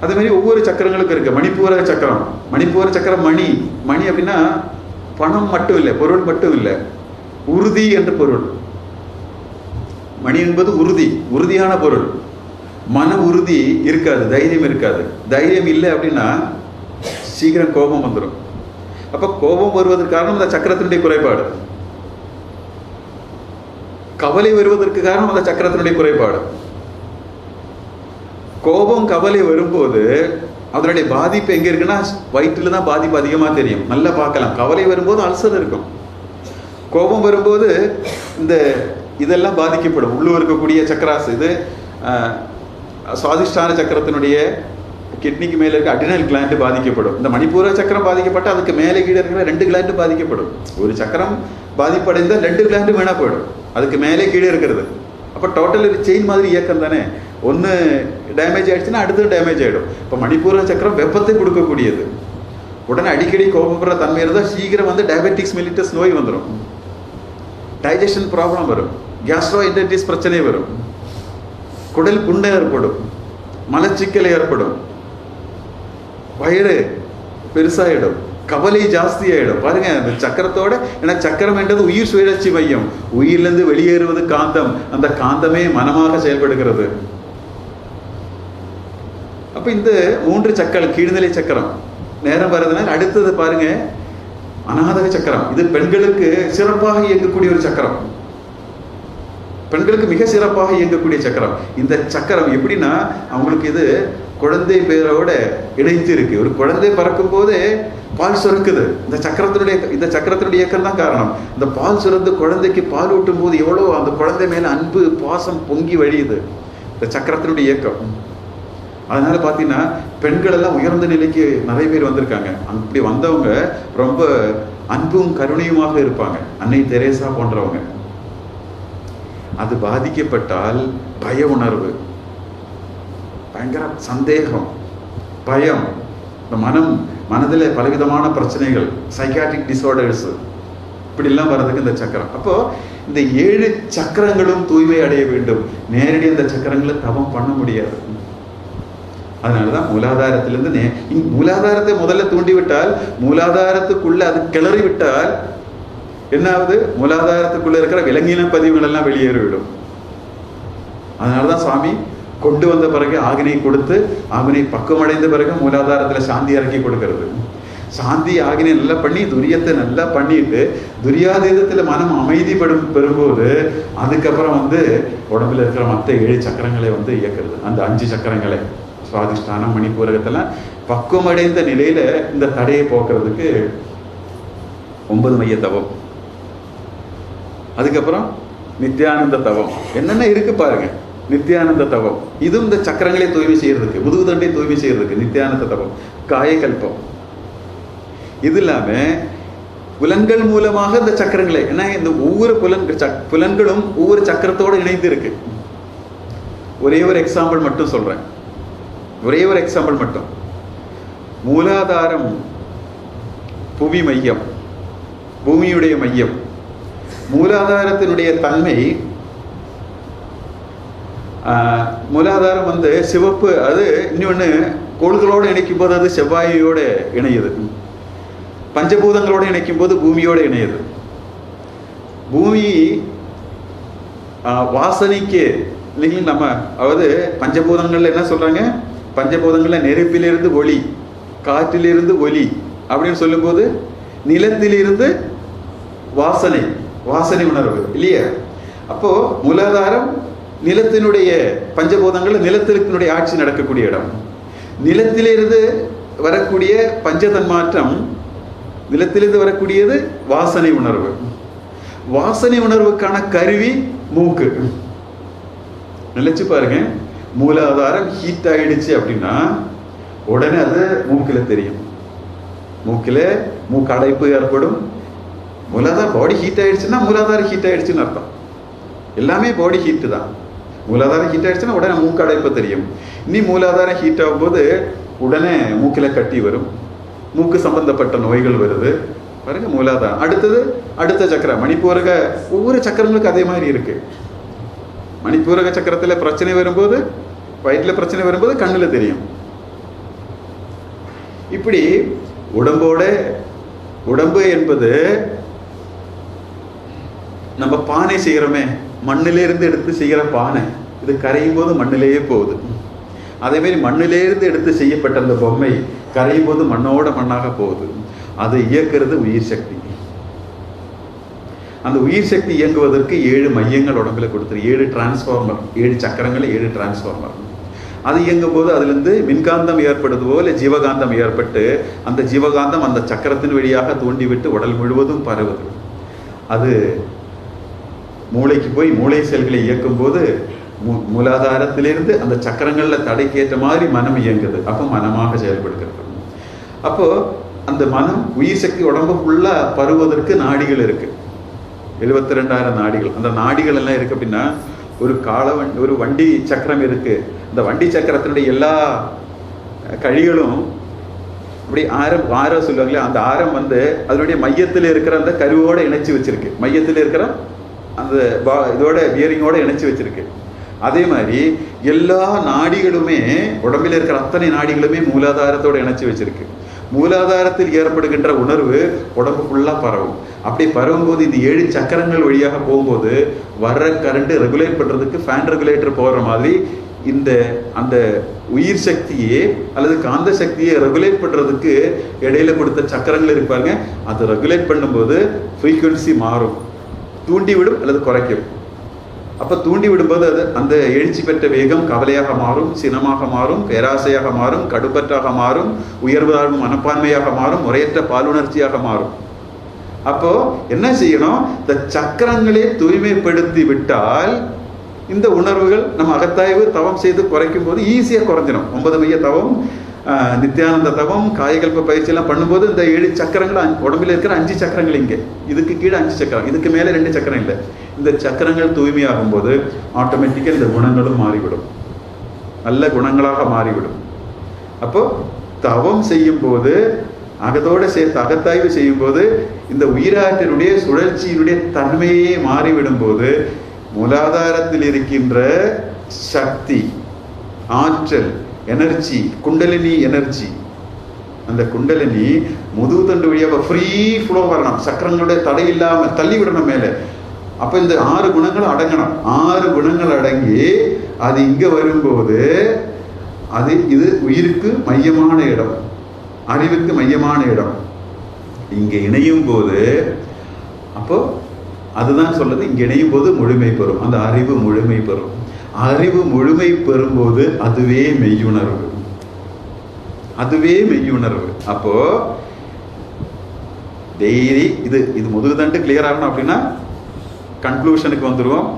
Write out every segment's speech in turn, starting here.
அதே மாதிரி ஒவ்வொரு சக்கரங்களுக்கும் இருக்கு. மணிப்பூர சக்கரம். மணிப்பூர சக்கரம் மணி. மணி அப்படின்னா பணம் மட்டும் இல்லை பொருள் மட்டும் இல்லை. உறுதி என்ற பொருள். மணி என்பது உறுதி உறுதியான பொருள். மன உறுதி இருக்காது தைரியம் இருக்காது. தைரியம் இல்லை அப்படின்னா சீக்கிரம் கோபம் வந்துடும் அப்போ கோபம் வருவதற்கு காரணம் அந்த சக்கரத்தினுடைய குறைபாடு. கவலை வருவதற்கு காரணம் அந்த சக்கரத்தினுடைய குறைபாடு. கோபம் கவலை வரும்போது அதனுடைய பாதிப்பு எங்கே இருக்குன்னா வயிற்றில் தான் பாதிப்பு அதிகமாக தெரியும். நல்லா பார்க்கலாம். கவலை வரும்போது அல்சர் இருக்கும். கோபம் வரும்போது இந்த இதெல்லாம் பாதிக்கப்படும். உள்ளூர் இருக்கக்கூடிய சக்கராஸ் இது சுவாதிஷ்டான சக்கரத்தினுடைய கிட்னிக்கு மேலே இருக்க அடினல் கிளாண்டு பாதிக்கப்படும். இந்த மணிப்பூர சக்கரம் பாதிக்கப்பட்ட அதுக்கு மேலே கீழே இருக்கிற ரெண்டு கிளாண்டு பாதிக்கப்படும். ஒரு சக்கரம் பாதிப்படைந்தால் ரெண்டு கிளாண்டு வீணா போயிடும். அதுக்கு மேலே கீழே இருக்கிறது. அப்போ டோட்டல் ஒரு செயின் மாதிரி இயக்கம் தானே? ஒன்று டேமேஜ் ஆகிடுச்சுன்னா அடுத்தது டேமேஜ் ஆகிடும் இப்போ மணிப்பூர சக்கரம் வெப்பத்தை கொடுக்கக்கூடியது. உடனே அடிக்கடி கோபப்படுற தன்மை இருந்தால் சீக்கிரம் வந்து டயபெட்டிக்ஸ் மெலிட்டஸ் நோய் வந்துடும் டைஜஷன் ப்ராப்ளம் வரும். கேஸ்ட்ரோ இன்டெட்டிஸ் பிரச்சனை வரும். குடல் புண்டை ஏற்படும். மலச்சிக்கல் ஏற்படும். வயிறு பெருசாகிடும் கவலை ஜாஸ்தியாயிடும். பாருங்க அந்த சக்கரத்தோட ஏன்னா சக்கரம் என்றது உயிர் சுழற்சி மையம். உயிரிலிருந்து வெளியேறுவது காந்தம். அந்த காந்தமே மனமாக செயல்படுகிறது. அப்போ இந்த மூன்று சக்கரம் கீழ்நிலை சக்கரம் நேரம் வருதுனால் அடுத்தது பாருங்க அநாதக சக்கரம். இது பெண்களுக்கு சிறப்பாக இயங்கக்கூடிய ஒரு சக்கரம். பெண்களுக்கு மிக சிறப்பாக இயங்கக்கூடிய சக்கரம். இந்த சக்கரம் எப்படின்னா அவங்களுக்கு இது குழந்தை பேரோட இணைத்து இருக்கு. ஒரு குழந்தை பறக்கும் போதே பால் சுரக்குது. இந்த சக்கரத்தினுடைய இந்த சக்கரத்தினுடைய இயக்கம் தான் காரணம். இந்த பால் சுரந்து குழந்தைக்கு பால் ஊட்டும் போது எவ்வளோ அந்த குழந்தை மேல அன்பு பாசம் பொங்கி வழியுது. இந்த சக்கரத்தினுடைய இயக்கம். அதனால பார்த்தீங்கன்னா பெண்கள் எல்லாம் உயர்ந்த நிலைக்கு நிறைய பேர் வந்திருக்காங்க. அப்படி வந்தவங்க ரொம்ப அன்பும் கருணையுமாக இருப்பாங்க. அன்னை தெரேசா போன்றவங்க. அது பாதிக்கப்பட்டால் பய உணர்வு. பயங்கர சந்தேகம் பயம் இந்த மனம் மனதில் பலவிதமான பிரச்சனைகள் சைக்காட்ரிக் டிசார்டர்ஸ் இப்படிலாம் வர்றதுக்கு இந்த சக்கரம். அப்போ இந்த ஏழு சக்கரங்களும் தூய்மை அடைய வேண்டும். நேரடி இந்த சக்கரங்களை தவம் பண்ண முடியாது. அதனாலதான் மூலாதாரத்திலிருந்து நே மூலாதாரத்தை முதல்ல தூண்டி விட்டால் மூலாதாரத்துக்குள்ள அது கிளறி விட்டால் என்ன ஆகுது மூலாதாரத்துக்குள்ள இருக்கிற விலங்கின பதிவுகள் எல்லாம் வெளியேறிவிடும். அதனாலதான் சுவாமி கொண்டு வந்த பிறகு ஆகினை கொடுத்து ஆகினை பக்குவமடைந்த பிறகு மூலாதாரத்துல சாந்தி இறக்கி கொடுக்கறது. சாந்தி ஆகினை நல்லா பண்ணி துரியத்தை நல்லா பண்ணிட்டு துரியாதீதத்துல மனம் அமைதிப்படும் பெறும்போது அதுக்கப்புறம் வந்து உடம்புல இருக்கிற மற்ற ஏழு சக்கரங்களை வந்து இயக்குறது. அந்த அஞ்சு சக்கரங்களை. சுவாதிஷ்டானம் மணிப்பூரகத்தெல்லாம் பக்குவமடைந்த நிலையில இந்த தடையை போக்குறதுக்கு ஒன்பது மைய தவம். அதுக்கப்புறம் நித்யானந்த தவம். என்னென்ன இருக்கு பாருங்க. நித்யானந்த தவம். இதுவும் இந்த சக்கரங்களை தூய்மை செய்யறதுக்கு முதுகு தண்டை தூய்மை செய்யறதுக்கு நித்யானந்த தவம். காயகல்பம். இது இல்லாம புலன்கள் மூலமாக இந்த சக்கரங்களை ஏன்னா இந்த ஒவ்வொரு புலன் சக்- புலன்களும் ஒவ்வொரு சக்கரத்தோட இணைந்து இருக்கு ஒரே ஒரு எக்ஸாம்பிள் மட்டும் சொல்றேன். ஒரே ஒரு எக்ஸாம்பிள் மட்டும். மூலாதாரம் புவி மையம் பூமியுடைய மையம். மூலாதாரத்தினுடைய தன்மை மூலாதாரம் வந்து சிவப்பு அது இன்னொன்று கோள்களோடு இணைக்கும் போது அது செவ்வாயோடு இணையுது. பஞ்சபூதங்களோடு இணைக்கும் போது பூமியோடு இணையுது. பூமி வாசனைக்கு இல்லைங்களா நம்ம அதாவது பஞ்சபூதங்கள் என்ன சொல்கிறாங்க பஞ்சபூதங்களில் நெருப்பிலிருந்து ஒளி காற்றிலிருந்து ஒலி அப்படின்னு சொல்லும்போது நிலத்திலிருந்து வாசனை வாசனை உணர்வு இல்லையா? அப்போ மூலாதாரம் நிலத்தினுடைய பஞ்சபூதங்கள் நிலத்தினுடைய ஆட்சி நடக்கக்கூடிய இடம். நிலத்திலிருந்து வரக்கூடிய பஞ்சதன்மாற்றம் நிலத்திலிருந்து வரக்கூடியது வாசனை உணர்வு. வாசனை உணர்வுக்கான கருவி மூக்கு. நினைச்சு பாருங்க. மூலாதாரம் ஹீட் ஆகிடுச்சு அப்படின்னா உடனே அது மூக்கில் தெரியும். மூக்கில் மூக்கு அடைப்பு ஏற்படும். மூலாதார பாடி ஹீட் ஆகிடுச்சுன்னா மூலாதாரம் ஹீட் ஆகிடுச்சுன்னு அர்த்தம். எல்லாமே பாடி ஹீட்டு தான். மூலாதாரம் ஹீட் ஆகிடுச்சுன்னா உடனே மூக்கு அடைப்பு தெரியும். இனி மூலாதாரம் ஹீட் ஆகும்போது உடனே மூக்கில் கட்டி வரும். மூக்கு சம்பந்தப்பட்ட நோய்கள் வருது. பாருங்க மூலாதாரம். அடுத்தது அடுத்த சக்கரம். மணிப்பூரக ஒவ்வொரு சக்கரங்களுக்கும் அதே மாதிரி இருக்கு. மணிப்பூரக சக்கரத்தில் பிரச்சனை வரும்போது வயிற்றில் பிரச்சனை வரும்போது கண்ணில் தெரியும். இப்படி உடம்போட உடம்பு என்பது நம்ம பானை செய்கிறோமே மண்ணிலேருந்து எடுத்து செய்கிற பானை. இது கரையும் போது மண்ணிலேயே போகுது. அதேமாரி மண்ணிலேருந்து எடுத்து செய்யப்பட்ட அந்த பொம்மை கரையும் போது மண்ணோட மண்ணாக போகுது. அதை இயக்கிறது உயிர் சக்தி. அந்த உயிர் சக்தி இயங்குவதற்கு ஏழு மையங்கள் உடம்புல கொடுத்துரு ஏழு டிரான்ஸ்ஃபார்மர் ஏழு சக்கரங்கள் ஏழு டிரான்ஸ்ஃபார்மர் அது இயங்கும் போது அதுலேருந்து மின்காந்தம் ஏற்படுது போல ஜீவகாந்தம் ஏற்பட்டு அந்த ஜீவகாந்தம் அந்த சக்கரத்தின் வழியாக தூண்டிவிட்டு உடல் முழுவதும் பரவுது. அது மூளைக்கு போய் மூளை செல்களை இயக்கும் போது மூ- மூலாதாரத்திலிருந்து அந்த சக்கரங்களில் தடைக்கேற்ற மாதிரி மனம் இயங்குது. அப்போ மனமாக செயல்படுகிறது. அப்போ அந்த மனம் உயிர் சக்தி உடம்பு ஃபுல்லாக பருவதற்கு நாடிகள் இருக்கு. எழுபத்தி ரெண்டாயிரம் நாடிகள். அந்த நாடிகள் எல்லாம் இருக்கு அப்படின்னா ஒரு கால வண்டி ஒரு வண்டி சக்கரம் இருக்கு. இந்த வண்டி சக்கரத்தினுடைய எல்லா கழிகளும் அப்படி ஆரம் ஆரம் சொல்லுவாங்களே அந்த ஆரம் வந்து அதனுடைய மையத்தில் இருக்கிற அந்த கருவோடு இணைச்சி வச்சிருக்கு. மையத்தில் இருக்கிற அந்த பா- இதோட பியரிங்கோடு இணைச்சி வச்சிருக்கு. அதே மாதிரி எல்லா நாடிகளுமே உடம்பில் இருக்கிற அத்தனை நாடிகளுமே மூலாதாரத்தோடு இணைச்சி வச்சிருக்கு. மூலாதாரத்தில் ஏற்படுகின்ற உணர்வு உடம்பு ஃபுல்லாக பரவும். அப்படி பரவும்போது இந்த ஏழு சக்கரங்கள் வழியாக போகும்போது வர்ற கரண்ட் ரெகுலேட் பண்ணுறதுக்கு ஃபேன் ரெகுலேட்டர் போகிற மாதிரி இந்த அந்த உயிர் சக்தியே அல்லது காந்த சக்தியை ரெகுலேட் பண்ணுறதுக்கு இடையில கொடுத்த சக்கரங்கள் இருப்பாருங்க அது ரெகுலேட் பண்ணும்போது ஃப்ரீக்குவென்சி மாறும். தூண்டிவிடும் அல்லது குறைக்கும். அப்போ தூண்டி விடும்போது அது அந்த எழுச்சி பெற்ற வேகம் கவலையாக மாறும் சினமாக மாறும் பேராசையாக மாறும் கடுப்பற்றாக மாறும் உயர்வாழ்வு மனப்பான்மையாக மாறும் முறையற்ற பாலுணர்ச்சியாக மாறும். அப்போ என்ன செய்யணும்? இந்த சக்கரங்களே தூய்மைப்படுத்தி விட்டால் இந்த உணர்வுகள் நம்ம அகத்தாய்வு தவம் செய்து குறைக்கும் போது ஈஸியாக குறைஞ்சிடும் ஒன்பது மைய தவம் நித்யானந்த தவம் காயகல்ப பயிற்சியெல்லாம் பண்ணும்போது இந்த ஏழு சக்கரங்கள் உடம்புல இருக்கிற அஞ்சு சக்கரங்கள் இங்கே. இதுக்கு கீழே அஞ்சு சக்கரம் இதுக்கு மேலே ரெண்டு சக்கரம் இல்லை. இந்த சக்கரங்கள் தூய்மையாகும் போது ஆட்டோமேட்டிக்காக இந்த குணங்களும் மாறிவிடும். நல்ல குணங்களாக மாறிவிடும். அப்போ தவம் செய்யும்போது அகத்தோடு சேர்த்து அகத்தாய்வு செய்யும்போது இந்த உயிராற்றினுடைய சுழற்சியினுடைய தன்மையே மாறிவிடும் போது மூலாதாரத்தில் இருக்கின்ற சக்தி ஆற்றல் எனர்ஜி குண்டலினி எனர்ஜி அந்த குண்டலினி முதுகு தண்டு வழியாக ஃப்ரீ ஃப்ளோ வரணும். சக்கரங்களுடைய தடை இல்லாமல் தள்ளி விடணும் மேலே. அப்போ இந்த ஆறு குணங்கள் அடங்கணும். ஆறு குணங்கள் அடங்கி அது இங்கே வரும்போது அது இது உயிருக்கு மையமான இடம். அறிவுக்கு மையமான இடம். இங்கே இணையும் போது அப்போ அதுதான் சொல்லுது இங்கே இணையும் போது முழுமை பெறும். அந்த அறிவு முழுமை பெறும். அறிவு முழுமை பெறும்போது அதுவே மெய்யுணர்வு. அதுவே மெய்யுணர்வு. அப்போ டெய்லி இது இது முதுகு தண்டு கிளியர் ஆகணும் அப்படின்னா கன்க்ளூஷனுக்கு வந்துடுவோம்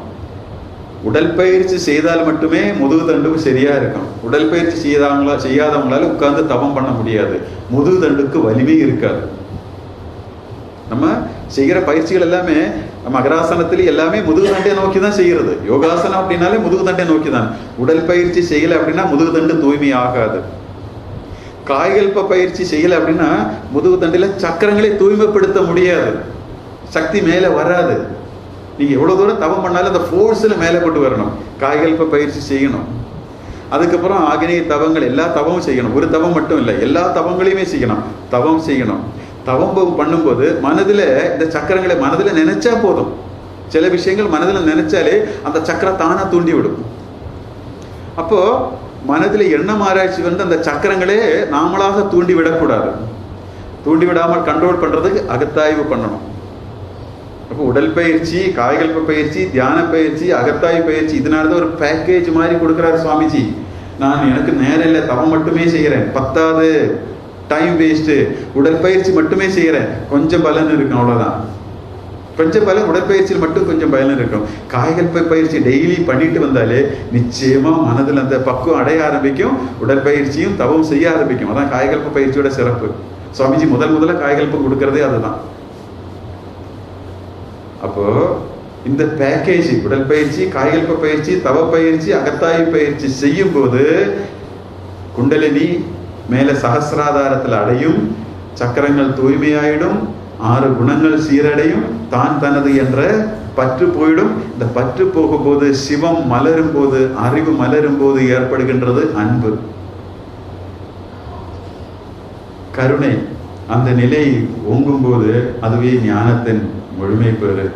உடற்பயிற்சி செய்தால் மட்டுமே முதுகு தண்டு சரியா இருக்கும். உடற்பயிற்சி செய்தவங்களா செய்யாதவங்களால உட்கார்ந்து தவம் பண்ண முடியாது. முதுகு தண்டுக்கு வலிமை இருக்காது. நம்ம செய்கிற பயிற்சிகள் எல்லாமே மகராசனத்தில் எல்லாமே முதுகு தண்டை நோக்கி தான் செய்கிறது. யோகாசனம் அப்படின்னாலே முதுகு தண்டை நோக்கி தான் உடல் பயிற்சி செய்யலை அப்படின்னா முதுகு தண்டு தூய்மை ஆகாது காய்கல்ப பயிற்சி செய்யலை அப்படின்னா முதுகு தண்டில் சக்கரங்களை தூய்மைப்படுத்த முடியாது. சக்தி மேலே வராது. நீங்கள் எவ்வளோ தூரம் தவம் பண்ணாலும் அந்த ஃபோர்ஸில் மேலே கொண்டு வரணும். காய்கல்ப பயிற்சி செய்யணும். அதுக்கப்புறம் ஆகினிய தவங்கள் எல்லா தவமும் செய்யணும். ஒரு தவம் மட்டும் இல்லை. எல்லா தவங்களையுமே செய்யணும். தவம் செய்யணும். தவம் பண்ணும்போது மனதில் இந்த சக்கரங்களை மனதில் நினைச்சா போதும். சில விஷயங்கள் மனதில் நினைச்சாலே அந்த சக்கரம் தானாக தூண்டி விடும். அப்போ மனதில் எண்ணம் ஆராய்ச்சி வந்து அந்த சக்கரங்களே நாமளாக தூண்டி விடக்கூடாது. தூண்டி விடாமல் கண்ட்ரோல் பண்ணுறதுக்கு அகத்தாய்வு பண்ணணும். அப்போ உடல் பயிற்சி காய்கல்ப பயிற்சி தியான பயிற்சி அகத்தாய்வு பயிற்சி இதனால தான் ஒரு பேக்கேஜ் மாதிரி கொடுக்குறாரு சுவாமிஜி. நான் எனக்கு நேரம் இல்லை தவம் மட்டுமே செய்கிறேன். பத்தாவது டைம் வேஸ்ட்டு உடற்பயிற்சி மட்டுமே செய்கிறேன் கொஞ்சம் பலன் இருக்கும் அவ்வளோதான் கொஞ்சம் பலன் உடற்பயிற்சியில் மட்டும் கொஞ்சம் பலன் இருக்கும். காய்கல்ப பயிற்சி டெய்லி பண்ணிட்டு வந்தாலே நிச்சயமாக மனதில் அந்த பக்குவம் அடைய ஆரம்பிக்கும். உடற்பயிற்சியும் தவம் செய்ய ஆரம்பிக்கும். அதான் காய்கல்ப பயிற்சியோட சிறப்பு. சுவாமிஜி முதல் முதல்ல காய்கல்பம் கொடுக்கறதே அதுதான். அப்போ இந்த பேக்கேஜ் உடற்பயிற்சி காய்கல்ப பயிற்சி தவ பயிற்சி அகத்தாய் பயிற்சி செய்யும் போது குண்டலினி மேல சகசிராதாரத்தில் அடையும் சக்கரங்கள் தூய்மையாயிடும் ஆறு குணங்கள் சீரடையும் தான் தனது என்ற பற்று போயிடும். இந்த பற்று போகும்போது சிவம் மலரும் போது அறிவு மலரும் போது ஏற்படுகின்றது அன்பு. கருணை அந்த நிலை ஓங்கும்போது அதுவே ஞானத்தின் முழுமை பெறு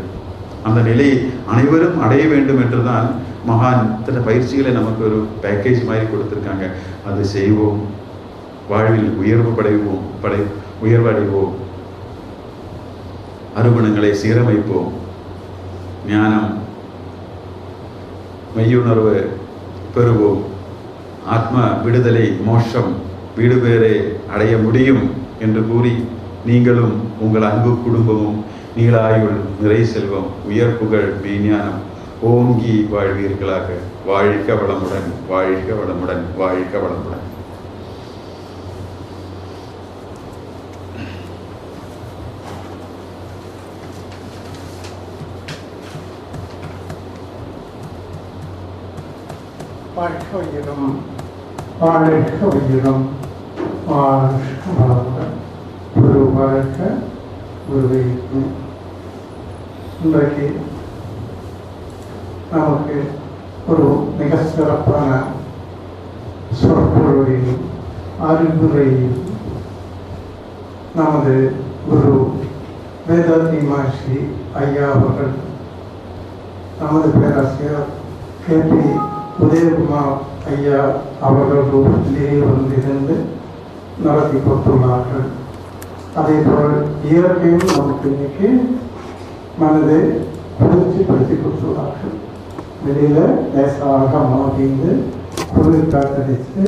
அந்த நிலை அனைவரும் அடைய வேண்டும் என்றுதான் மகான் இத்தனை பயிற்சிகளை நமக்கு ஒரு பேக்கேஜ் மாதிரி கொடுத்துருக்காங்க. அது செய்வோம். வாழ்வில் உயர்வு படைவோம் படை உயர்வடைவோம். அருமணங்களை சீரமைப்போம். ஞானம் மெய்யுணர்வு பெறுவோம். ஆத்ம விடுதலை மோஷம் வீடு பேரே அடைய முடியும் என்று கூறி நீங்களும் உங்கள் அன்பு குடும்பமும் நீளாயுள் நிறை செல்வம் உயர் புகழ் மெய்ஞானம் ஓங்கி வாழ்வீர்களாக. வாழ்க வளமுடன் வாழ்க வளமுடன் வாழ்க வளமுடன். வாழ்க உயிரும் வாழ்க உயிரும் வாழ்க வளமுடன் குரு வாழ்க குருவை இன்றைக்கு நமக்கு ஒரு மிக சிறப்பான சொற்பொழிவையும் அறிவுரையும் நமது குரு வேதாந்தி மகர்ஷி ஐயா அவர்கள் நமது பேராசிரியர் கே பி உதயகுமார் ஐயா அவர்கள் ரூபத்திலேயே வந்திருந்து நடத்தி கொடுத்துள்ளார்கள். அதே போல் இயற்கையும் நமக்கு இன்னைக்கு மனதை குளிர்ச்சிப்படுத்தி கொடுத்துள்ளார்கள். வெளியில் லேசாக மாட்டிந்து குளிர் காத்தடித்து